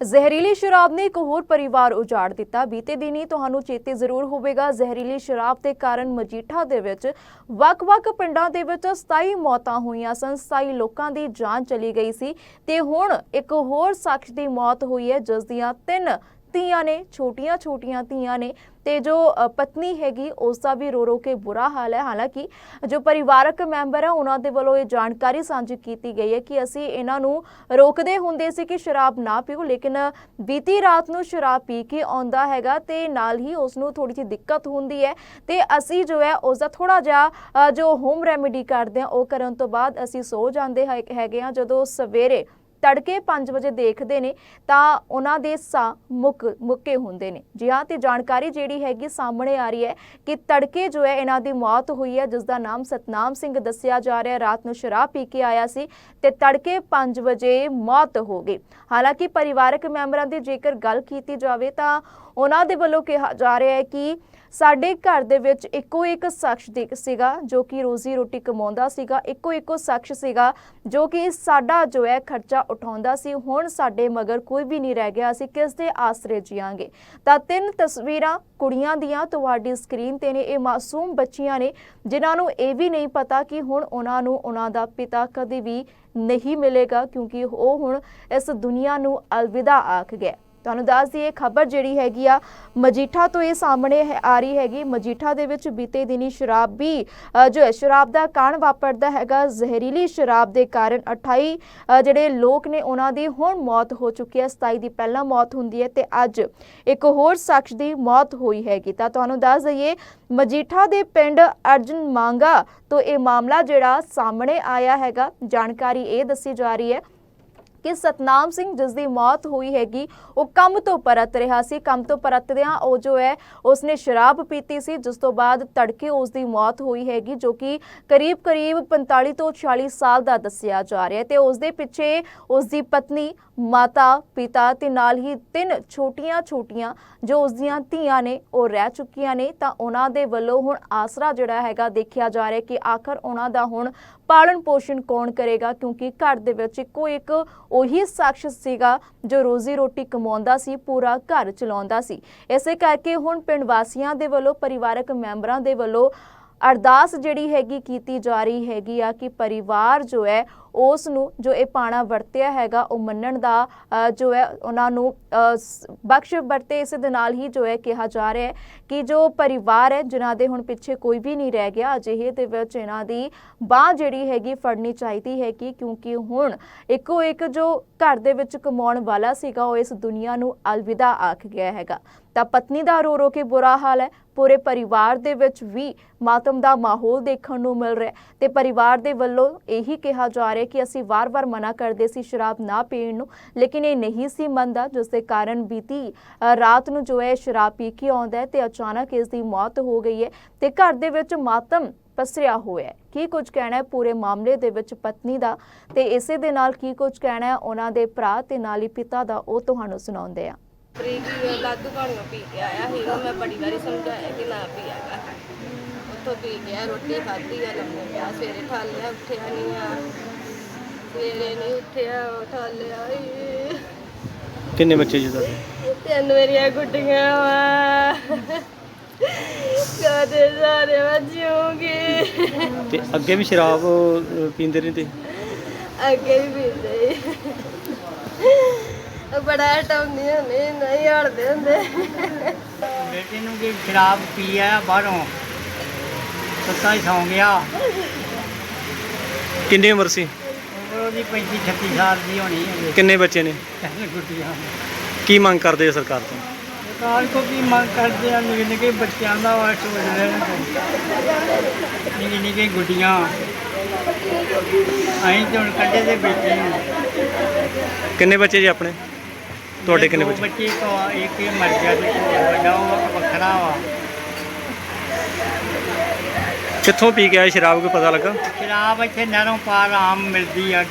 ਜ਼ਹਿਰੀਲੀ ਸ਼ਰਾਬ ਨੇ ਇੱਕ ਹੋਰ ਪਰਿਵਾਰ ਉਜਾੜ ਦਿੱਤਾ। ਬੀਤੇ ਦਿਨੀ ਤੁਹਾਨੂੰ ਚੇਤੇ ਜ਼ਰੂਰ ਹੋਵੇਗਾ, ਜ਼ਹਿਰੀਲੀ ਸ਼ਰਾਬ ਦੇ ਕਾਰਨ ਮਜੀਠਾ ਦੇ ਵਿੱਚ ਵੱਖ-ਵੱਖ ਪਿੰਡਾਂ ਦੇ ਵਿੱਚ 27 ਮੌਤਾਂ ਹੋਈਆਂ ਸਨ। 27 ਲੋਕਾਂ ਦੀ ਜਾਨ ਚਲੀ ਗਈ ਸੀ ਤੇ ਹੁਣ ਇੱਕ ਹੋਰ ਸ਼ਖਸ ਦੀ ਮੌਤ ਹੋਈ ਹੈ, ਜਿਸ ਦੀਆਂ ਤਿੰਨ ਧੀਆਂ ਨੇ ਛੋਟੀਆਂ-ਛੋਟੀਆਂ ਧੀਆਂ ਨੇ ਤੇ ਜੋ ਪਤਨੀ ਹੈਗੀ, ਉਸ ਦਾ ਵੀ ਰੋ ਰੋ ਕੇ ਬੁਰਾ ਹਾਲ ਹੈ। ਹਾਲਾਂਕਿ ਜੋ ਪਰਿਵਾਰਕ ਮੈਂਬਰ ਹੈ, ਉਹਨਾਂ ਦੇ ਵੱਲੋਂ ਇਹ ਜਾਣਕਾਰੀ ਸਾਂਝੀ ਕੀਤੀ ਗਈ ਹੈ ਕਿ ਅਸੀਂ ਇਹਨਾਂ ਨੂੰ ਰੋਕਦੇ ਹੁੰਦੇ ਸੀ ਕਿ ਸ਼ਰਾਬ ਨਾ ਪੀਓ, ਲੇਕਿਨ ਬੀਤੀ ਰਾਤ ਨੂੰ ਸ਼ਰਾਬ ਪੀ ਕੇ ਆਉਂਦਾ ਹੈਗਾ ਤੇ ਨਾਲ ਹੀ ਉਸ ਨੂੰ ਥੋੜੀ ਜਿਹੀ ਦਿੱਕਤ ਹੁੰਦੀ ਹੈ ਤੇ ਅਸੀਂ ਜੋ ਹੈ, ਉਸ ਦਾ ਥੋੜਾ ਜਿਹਾ ਜੋ ਹੋਮ ਰੈਮੇਡੀ ਕਰਦੇ ਆ ਉਹ ਕਰਨ ਤੋਂ ਬਾਅਦ ਅਸੀਂ ਸੋ ਜਾਂਦੇ ਹੈਗੇ ਆ ਜਦੋਂ ਸਵੇਰੇ ਤੜਕੇ 5 ਵਜੇ ਦੇਖਦੇ ਨੇ, ਤਾਂ ਉਹਨਾਂ ਦੇ ਸਾਹ ਮੁੱਕ, ਮੁੱਕੇ ਹੁੰਦੇ ਨੇ। ਜੀ ਹਾਂ, ਤੇ ਜਾਣਕਾਰੀ ਜਿਹੜੀ ਹੈਗੀ ਸਾਹਮਣੇ ਆ ਰਹੀ ਹੈ ਕਿ ਤੜਕੇ ਜੋ ਹੈ ਇਹਨਾਂ ਦੀ ਮੌਤ ਹੋਈ ਹੈ, ਜਿਸ ਦਾ ਨਾਮ ਸਤਨਾਮ ਸਿੰਘ ਦੱਸਿਆ ਜਾ ਰਿਹਾ। ਰਾਤ ਨੂੰ ਸ਼ਰਾਬ ਪੀ ਕੇ ਆਇਆ ਸੀ ਤੇ ਤੜਕੇ 5 ਵਜੇ ਮੌਤ ਹੋ ਗਈ। ਹਾਲਾਂਕਿ ਪਰਿਵਾਰਕ ਮੈਂਬਰਾਂ ਦੀ ਜੇਕਰ ਗੱਲ ਕੀਤੀ ਜਾਵੇ ਤਾਂ ਉਹਨਾਂ ਦੇ ਵੱਲੋਂ ਕਿਹਾ ਜਾ ਰਿਹਾ ਹੈ ਕਿ ਸਾਡੇ ਘਰ ਦੇ ਵਿੱਚ ਇੱਕੋ ਇੱਕ ਸ਼ਖਸ ਦੀ ਸੀਗਾ, ਜੋ ਕਿ ਰੋਜ਼ੀ ਰੋਟੀ ਕਮਾਉਂਦਾ ਸੀਗਾ, ਇੱਕੋ ਇੱਕੋ ਸ਼ਖਸ ਸੀਗਾ, ਜੋ ਕਿ ਸਾਡਾ ਜੋ ਹੈ ਖਰਚਾ ਉਠਾਉਂਦਾ ਸੀ। ਹੁਣ ਸਾਡੇ ਮਗਰ ਕੋਈ ਵੀ ਨਹੀਂ ਰਹਿ ਗਿਆ, ਅਸੀਂ ਕਿਸ ਦੇ ਆਸਰੇ ਜੀਵਾਂਗੇ ਤਾਂ ਤਿੰਨ ਤਸਵੀਰਾਂ ਕੁੜੀਆਂ ਦੀਆਂ ਤੁਹਾਡੀ ਸਕਰੀਨ ਤੇ ਨੇ, ਇਹ ਮਾਸੂਮ ਬੱਚੀਆਂ ਨੇ, ਜਿਨ੍ਹਾਂ ਨੂੰ ਇਹ ਵੀ ਨਹੀਂ ਪਤਾ ਕਿ ਹੁਣ ਉਹਨਾਂ ਨੂੰ ਉਹਨਾਂ ਦਾ ਪਿਤਾ ਕਦੇ ਵੀ ਨਹੀਂ ਮਿਲੇਗਾ, ਕਿਉਂਕਿ ਉਹ ਹੁਣ ਇਸ ਦੁਨੀਆ ਨੂੰ ਅਲਵਿਦਾ ਆਖ ਗਿਆ। ਤੁਹਾਨੂੰ ਦੱਸ ਦਈਏ ਖਬਰ ਜਿਹੜੀ ਹੈਗੀ ਆ ਮਜੀਠਾ ਤੋਂ ਇਹ ਸਾਹਮਣੇ ਹੈ- ਆ ਰਹੀ ਹੈਗੀ। ਮਜੀਠਾ ਦੇ ਵਿੱਚ ਬੀਤੇ ਦਿਨੀ ਸ਼ਰਾਬੀ ਅ, ਜੋ ਸ਼ਰਾਬ ਦਾ ਕਾਂਡ ਵਾਪਰਦਾ ਹੈਗਾ। ਜ਼ਹਿਰੀਲੀ ਸ਼ਰਾਬ ਦੇ ਕਾਰਨ 28 ਜਿਹੜੇ ਲੋਕ ਨੇ ਉਹਨਾਂ ਦੀ ਹੁਣ ਮੌਤ ਹੋ ਚੁੱਕੀ ਹੈ। 27 ਦੀ ਪਹਿਲਾਂ ਮੌਤ ਹੁੰਦੀ ਹੈ ਤੇ ਅੱਜ ਇੱਕ ਹੋਰ ਸ਼ਖਸ ਦੀ ਮੌਤ ਹੋਈ ਹੈਗੀ। ਤਾਂ ਤੁਹਾਨੂੰ ਦੱਸ ਦਈਏ ਮਜੀਠਾ ਦੇ ਪਿੰਡ ਅਰਜਨ ਮਾਂਗਾ ਤੋਂ ਇਹ ਮਾਮਲਾ ਜਿਹੜਾ ਸਾਹਮਣੇ ਆਇਆ ਹੈਗਾ। ਜਾਣਕਾਰੀ ਇਹ ਦੱਸੀ ਜਾ ਰਹੀ ਹੈ ਕਿ ਸਤਨਾਮ ਸਿੰਘ ਜਿਸ ਦੀ ਮੌਤ ਹੋਈ ਹੈਗੀ, ਉਹ ਕੰਮ ਤੋਂ ਪਰਤ ਰਿਹਾ ਸੀ। ਕੰਮ ਤੋਂ ਪਰਤਦਿਆਂ ਉਹ ਜੋ ਹੈ, ਉਸਨੇ ਸ਼ਰਾਬ ਪੀਤੀ ਸੀ, ਜਿਸ ਤੋਂ ਬਾਅਦ ਤੜਕੇ ਉਸ ਦੀ ਮੌਤ ਹੋਈ ਹੈਗੀ, ਜੋ ਕਿ ਕਰੀਬ ਕਰੀਬ 45 ਤੋਂ 40 ਸਾਲ ਦਾ ਦੱਸਿਆ ਜਾ ਰਿਹਾ ਤੇ ਉਸ ਦੇ ਪਿੱਛੇ ਉਸ ਦੀ ਪਤਨੀ, ਮਾਤਾ, ਪਿਤਾ ਤੇ ਨਾਲ ਹੀ ਤਿੰਨ ਛੋਟੀਆਂ ਛੋਟੀਆਂ ਜੋ ਉਸ ਦੀਆਂ ਧੀਆਂ ਨੇ, ਉਹ ਰਹਿ ਚੁੱਕੀਆਂ ਨੇ। ਤਾਂ ਉਹਨਾਂ ਦੇ ਵੱਲੋਂ ਹੁਣ ਆਸਰਾ ਜਿਹੜਾ ਹੈਗਾ, ਦੇਖਿਆ ਜਾ ਰਿਹਾ ਕਿ ਆਖਰ ਉਹਨਾਂ ਦਾ ਹੁਣ ਪਾਲਣ ਪੋਸ਼ਣ ਕੌਣ ਕਰੇਗਾ? ਕਿਉਂਕਿ ਘਰ ਦੇ ਵਿੱਚ ਇੱਕੋ ਇੱਕ ਉਹੀ ਸ਼ਖਸ ਸੀਗਾ ਜੋ ਰੋਜ਼ੀ ਰੋਟੀ ਕਮਾਉਂਦਾ ਸੀ, ਪੂਰਾ ਘਰ ਚਲਾਉਂਦਾ ਸੀ। ਇਸੇ ਕਰਕੇ ਹੁਣ ਪਿੰਡ ਵਾਸੀਆਂ ਦੇ ਵੱਲੋਂ, ਪਰਿਵਾਰਕ ਮੈਂਬਰਾਂ ਦੇ ਵੱਲੋਂ ਅਰਦਾਸ ਜਿਹੜੀ ਹੈਗੀ ਕੀਤੀ ਜਾ ਰਹੀ ਹੈਗੀ ਆ ਕਿ ਪਰਿਵਾਰ ਜੋ ਹੈ ਉਸ ਨੂੰ ਜੋ ਇਹ ਪਾਣਾ ਵਰਤਿਆ ਹੈਗਾ, ਉਹ ਮੰਨਣ ਦਾ ਜੋ ਹੈ, ਉਹਨਾਂ ਨੂੰ ਬਖਸ਼ ਵਰਤੇ ਇਸ ਦੇ ਨਾਲ ਹੀ ਜੋ ਹੈ ਕਿਹਾ ਜਾ ਰਿਹਾ ਹੈ ਕਿ ਜੋ ਪਰਿਵਾਰ ਹੈ, ਜਿਨ੍ਹਾਂ ਦੇ ਹੁਣ ਪਿੱਛੇ ਕੋਈ ਵੀ ਨਹੀਂ ਰਹਿ ਗਿਆ, ਅਜਿਹੇ ਦੇ ਵਿੱਚ ਇਹਨਾਂ ਦੀ ਬਾਹ ਜਿਹੜੀ ਹੈਗੀ ਫੜਨੀ ਚਾਹੀਦੀ ਹੈ ਕਿ ਕਿਉਂਕਿ ਹੁਣ ਇੱਕੋ ਇੱਕ ਜੋ ਘਰ ਦੇ ਵਿੱਚ ਕਮਾਉਣ ਵਾਲਾ ਸੀਗਾ, ਉਹ ਇਸ ਦੁਨੀਆ ਨੂੰ ਅਲਵਿਦਾ ਆਖ ਗਿਆ ਹੈਗਾ। ਤਾਂ ਪਤਨੀ ਦਾ ਰੋ ਰੋ ਕੇ ਬੁਰਾ ਹਾਲ ਹੈ, ਪੂਰੇ ਪਰਿਵਾਰ ਦੇ ਵਿੱਚ ਵੀ ਮਾਤਮ ਦਾ ਮਾਹੌਲ ਦੇਖਣ ਨੂੰ ਮਿਲ ਰਿਹਾ ਹੈ ਤੇ ਪਰਿਵਾਰ ਦੇ ਵੱਲੋਂ ਇਹੀ ਕਿਹਾ ਜਾ ਰਿਹਾ ਕਿ ਅਸੀਂ ਵਾਰ-ਵਾਰ ਮਨਾ ਕਰਦੇ ਸੀ, ਸ਼ਰਾਬ ਨਾ ਪੀਣ ਨੂੰ, ਲੇਕਿਨ ਇਹ ਨਹੀਂ ਸੀ ਮੰਨਦਾ, ਜਿਸ ਦੇ ਕਾਰਨ ਬੀਤੀ ਰਾਤ ਨੂੰ ਜੋ ਹੈ, ਸ਼ਰਾਬ ਪੀ ਕੇ ਆਉਂਦਾ ਹੈ ਤੇ ਅਚਾਨਕ ਇਸ ਦੀ ਮੌਤ ਹੋ ਗਈ ਹੈ ਤੇ ਘਰ ਦੇ ਵਿੱਚ ਮਾਤਮ ਪਸਰਿਆ ਹੋਇਆ ਹੈ। ਕੀ ਕੁਝ ਕਹਿਣਾ ਹੈ ਪੂਰੇ ਮਾਮਲੇ ਦੇ ਵਿੱਚ ਪਤਨੀ ਦਾ ਤੇ ਇਸੇ ਦੇ ਨਾਲ ਕੀ ਕੁਝ ਕਹਿਣਾ ਹੈ ਉਹਨਾਂ ਦੇ ਭਰਾ ਤੇ ਨਾਲ ਹੀ ਪਿਤਾ ਦਾ, ਉਹ ਤੁਹਾਨੂੰ ਸੁਣਾਉਂਦੇ ਆ ਪ੍ਰੀਤੀ ਲਾਦੂ ਪਾਣੀਆਂ ਪੀ ਕੇ ਆਇਆ ਸੀ ਮੈਂ ਬੜੀ ਵਾਰੀ ਸਮਝਾਇਆ ਕਿ ਨਾ ਪੀਆਗਾ ਉੱਥੋਂ ਪੀ ਗਿਆ ਰੋਟੀ ਖਾਧੀ ਆ ਲੰਮੇ ਪਿਆ ਸਵੇਰੇ ਠਾਲਿਆ ਉੱਠਿਆ ਨਹੀਂ ਆ ਸਵੇਰੇ ਨਹੀਂ ਉੱਠਿਆ ਉਹ ਠਾਲਿਆ ਈ। ਕਿੰਨੇ ਬੱਚੇ ਜੀ ਤੁਹਾਡੇ? ਤਿੰਨ ਮੇਰੀਆਂ ਗੁੱਡੀਆਂ ਵਾ। ਕਦੇ ਸਾਰੇ ਵਜੂਗੀ ਤੇ ਅੱਗੇ ਵੀ ਸ਼ਰਾਬ ਅਹ, ਪੀਂਦੇ ਰਹਿੰਦੇ ਅੱਗੇ ਵੀ ਪੀਂਦੇ ਸੀ। ਉਹ ਬੜਾ ਹਟਾਉਂਦੇ ਹੁੰਦੇ ਨਹੀਂ ਹਟਦੇ ਹੁੰਦੇ। ਬੇਟੇ ਨੂੰ ਕੀ ਸ਼ਰਾਬ ਪੀ ਆਇਆ ਬਾਹਰੋਂ ਸੁੱਤਾ ਹੀ ਸੌਂ ਗਿਆ। ਕਿੰਨੀ ਉਮਰ ਸੀ? ਉਹਦੀ 35 36 ਸਾਲ ਦੀ ਹੋਣੀ ਹੈ ਕਿੰਨੇ ਬੱਚੇ ਨੇ? ਗੁੱਡੀਆਂ ਕੀ ਮੰਗ ਕਰਦੇ ਆ ਸਰਕਾਰ ਤੋਂ? ਸਰਕਾਰ ਕੋ ਕੀ ਮੰਗ ਕਰਦੇ ਆ ਨਿੱਕੇ ਨਿੱਕੇ ਬੱਚਿਆਂ ਦਾ ਵਾਸ ਹੋ ਰਿਹਾ ਨਿੱਕੇ ਨਿੱਕੇ ਗੁੱਡੀਆਂ। ਅਸੀਂ ਤੇ ਹੁਣ ਕੱਢੇ ਦੇ ਹਾਂ। ਕਿੰਨੇ ਬੱਚੇ ਜੀ ਆਪਣੇ? ਤੁਹਾਡੇ ਕਿੰਨੇ ਬੱਚੇ? ਬੱਚੇ ਤੋਂ ਇੱਕ ਹੀ ਮਰ ਗਿਆ ਇੱਕ ਵੱਡਾ ਉਹ ਵੱਖਰਾ ਵਾ। ਕਿੱਥੋਂ ਪੀ ਕੇ ਆਏ? ਸ਼ਰਾਬ ਕੋਈ ਪਤਾ ਲੱਗਾ? ਸ਼ਰਾਬ ਇੱਥੇ ਨਹਿਰੋਂ ਪਾਰ ਆਮ ਮਿਲਦੀ ਆ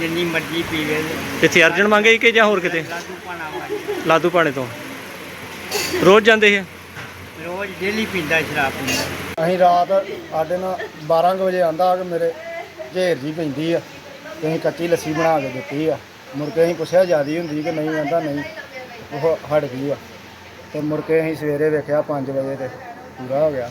ਜਿੰਨੀ ਮਰਜ਼ੀ ਪੀ ਲੈ ਇੱਥੇ ਅਰਜਨ ਮੰਗੇ ਕਿ ਜਾਂ ਹੋਰ ਕਿਤੇ? ਲਾਦੂ ਪਾਣਾ ਲਾਦੂ ਪਾਣੇ ਤੋਂ। ਰੋਜ਼ ਜਾਂਦੇ ਇਹ? ਰੋਜ਼ ਡੇਲੀ ਪੀਂਦਾ ਸ਼ਰਾਬ ਪੀਂਦਾ। ਅਸੀਂ ਰਾਤ ਸਾਡੇ ਨਾਲ 12 ਕੁ ਵਜੇ ਆਂਦਾ ਕਿ ਮੇਰੇ ਝੇਰ ਜੀ ਪੈਂਦੀ ਆ। ਤੇ ਅਸੀਂ ਕੱਚੀ ਲੱਸੀ ਬਣਾ ਕੇ ਦਿੱਤੀ ਆ। ਮੁੜ ਕੇ ਅਸੀਂ ਪੁੱਛਿਆ ਜਿਆਦੀ ਹੁੰਦੀ ਕਿ ਨਹੀਂ ਆਂਦਾ ਨਹੀਂ ਉਹ ਹਟ ਗਈ ਆ। ਤੇ ਮੁੜ ਕੇ ਅਸੀਂ ਸਵੇਰੇ ਵੇਖਿਆ 5 ਵਜੇ ਤੇ ਪੂਰਾ ਹੋ ਗਿਆ।